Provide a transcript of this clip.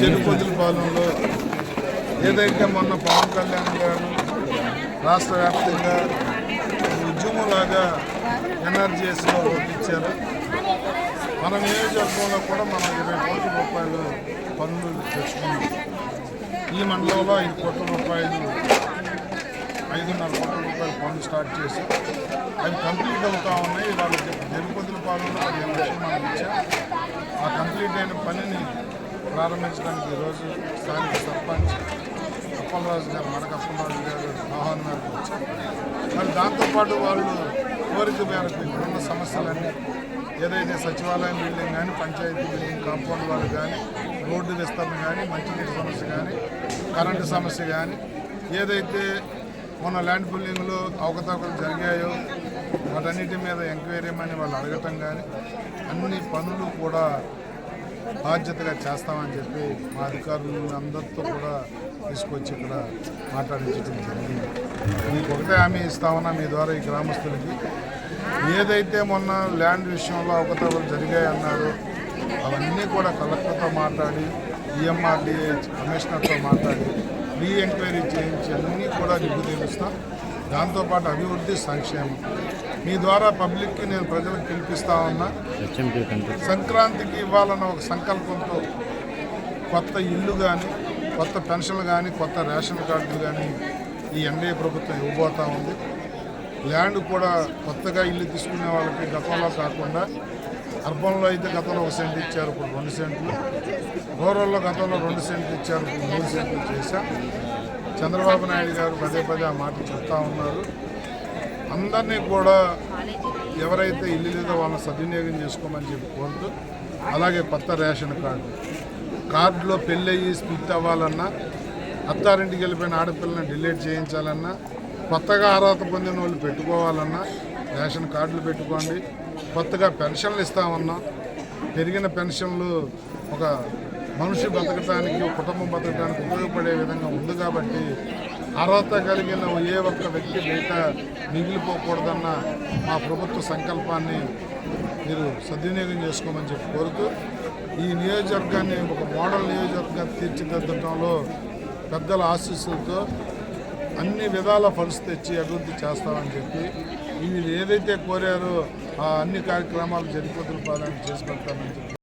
చెరుపతుల పాలెంలో ఏదైతే మొన్న పవన్ కళ్యాణ్ గారు రాష్ట్ర వ్యాప్తంగా ఉద్యమంలాగా ఎన్ఆర్జీఎస్లో ఇచ్చారు. మన నియోజకవర్గంలో కూడా మనం ఇరవై కోట్ల రూపాయలు పన్నులు తెచ్చుకున్నాం. ఈ మండలంలో ఐదు కోట్ల రూపాయలు ఐదున్నర కోట్ల రూపాయలు పనులు స్టార్ట్ చేశాం. అవి కంప్లీట్ అవుతా ఉన్నాయి. వాళ్ళకి తిరుపతిల పాలనలో పదిహేను లక్షలు మనం ఇచ్చాం. ఆ కంప్లీట్ అయిన పనిని ప్రారంభించడానికి ఈరోజు స్థానిక సర్పంచ్ అప్పలరాజు గారు మడక అప్పలరాజు గారు ఆహ్వానం మేరకు వచ్చారు. మరి దాంతోపాటు వాళ్ళు కోరిక మేరకు ఇప్పుడున్న సమస్యలన్నీ ఏదైతే సచివాలయం బిల్డింగ్ కానీ పంచాయతీ బిల్డింగ్ కాంపౌండ్ వాళ్ళు కానీ రోడ్డు విస్తరణ కానీ మంచినీటి సమస్య కానీ కరెంటు సమస్య కానీ ఏదైతే మొన్న ల్యాండ్ పుల్లింగ్లో అవకతవకలు జరిగాయో వాటన్నిటి మీద ఎంక్వైరీ అని వాళ్ళు అడగటం కానీ అన్ని పనులు కూడా బాధ్యతగా చేస్తామని చెప్పి మా అధికారులు అందరితో కూడా తీసుకొచ్చి ఇక్కడ మాట్లాడించడం జరిగింది. మీకు ఒకటే హామీ ఇస్తామన్నా మీ ద్వారా ఈ గ్రామస్తులకి. ఏదైతే మొన్న ల్యాండ్ విషయంలో అవకతవకలు జరిగాయన్నారో అవన్నీ కూడా కలెక్టర్తో మాట్లాడి ఈఎంఆర్డీఏ కమిషనర్తో మాట్లాడి రీ ఎంక్వైరీ చేయించి అన్నీ కూడా నిగ్గు తీరుస్తాం దాంతోపాటు అభివృద్ధి సంక్షేమం. మీ ద్వారా పబ్లిక్కి నేను ప్రజలకు పిలిపిస్తా ఉన్నా. సంక్రాంతికి ఇవ్వాలన్న ఒక సంకల్పంతో కొత్త ఇల్లు కానీ కొత్త పెన్షన్లు కానీ కొత్త రేషన్ కార్డులు కానీ ఈ ఎన్డీఏ ప్రభుత్వం ఇవ్వబోతా ఉంది. ల్యాండ్ కూడా కొత్తగా ఇల్లు తీసుకునే వాళ్ళకి గతంలో కాకుండా అర్బన్లో అయితే గతంలో ఒక సెంట్ ఇచ్చారు ఇప్పుడు రెండు సెంట్లు. రూరల్లో గతంలో రెండు సెంట్లు ఇచ్చారు ఇప్పుడు మూడు సెంట్లు చేశాం చంద్రబాబు నాయుడు గారు పదే పదే ఆ మాట చెప్తా ఉన్నారు. అందరినీ కూడా ఎవరైతే ఇల్లు లేదో వాళ్ళని సద్వినియోగం చేసుకోమని చెప్పి కోరుతూ అలాగే కొత్త రేషన్ కార్డు. కార్డులో పెళ్ళయ్యి స్ప్లిట్ అవ్వాలన్నా అత్తారింటికి వెళ్ళిపోయిన ఆడపిల్లని డిలీట్ చేయించాలన్నా కొత్తగా అర్హత పొందిన వాళ్ళు పెట్టుకోవాలన్నా రేషన్ కార్డులు పెట్టుకోండి. కొత్తగా పెన్షన్లు ఇస్తామన్నా పెరిగిన పెన్షన్లు ఒక మనిషి బతకడానికి కుటుంబం బతకడానికి ఉపయోగపడే విధంగా ఉంది కాబట్టి అర్హత కలిగిన ఏ ఒక్క వ్యక్తి బయట మిగిలిపోకూడదన్న మా ప్రభుత్వ సంకల్పాన్ని మీరు సద్వినియోగం చేసుకోమని చెప్పి కోరుతూ ఈ నియోజకవర్గాన్ని ఒక మోడల్ నియోజకవర్గంగా తీర్చిదిద్దడంలో పెద్దల ఆశీస్సులతో అన్ని విధాల ఫండ్స్ తెచ్చి అభివృద్ధి చేస్తామని చెప్పి వీళ్ళు ఏదైతే కోరారో ఆ అన్ని కార్యక్రమాలు జరిపోతుల పాలన చేసుకుంటామని చెప్పి